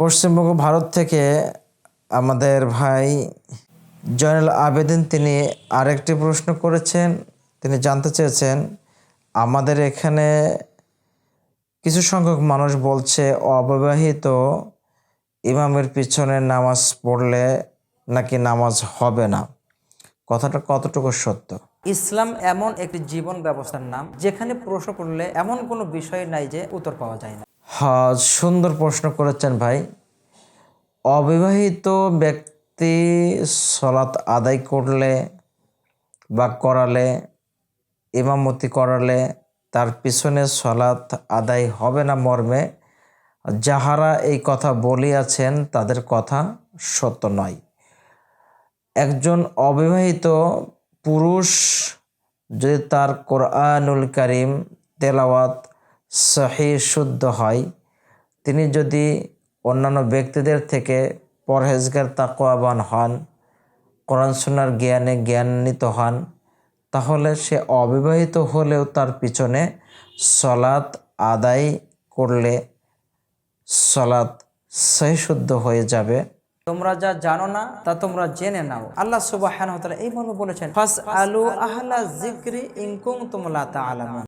পশ্চিমবঙ্গ, ভারত থেকে আমাদের ভাই জয়নাল আবেদিন, তিনি আরেকটি প্রশ্ন করেছেন। তিনি জানতে চেয়েছেন, আমাদের এখানে কিছু সংখ্যক মানুষ বলছে অবিবাহিত, ইমামের পিছনে নামাজ পড়লে নাকি নামাজ হবে না। কথাটা কতটুকু সত্য? ইসলাম এমন একটি জীবন ব্যবস্থার নাম, যেখানে প্রশ্ন করলে এমন কোনো বিষয় নাই যে উত্তর পাওয়া যায় না। হ্যাঁ সুন্দর প্রশ্ন করেছেন ভাই। অবিবাহিত ব্যক্তি সলাৎ আদায় করলে বা করালে, ইমামতি করালে তার পিছনে সলাৎ আদায় হবে না মর্মে। যাহারা এই কথা বলিয়াছেন তাদের কথা সত্য নয়। একজন অবিবাহিত পুরুষ যদি তার কোরআনুল করিম তেলাওয়াত সহি শুদ্ধ হয়। তিনি যদি অন্যান্য ব্যক্তিদের থেকে পরহেজগার তাকোয়াবান হন, কোরআন সুনার জ্ঞানে জ্ঞানান্বিত হন, তাহলে সে অবিবাহিত হলেও তার পিছনে সলাৎ আদায় করলে সলাৎ সহি শুদ্ধ হয়ে যাবে। তোমরা যা জানো না, তা তোমরা জেনে নাও। আল্লাহ সুবাহ এই মর্মে বলেছেন ফাস আলু আহলা জিক্রি ইনকুম তোমলা তা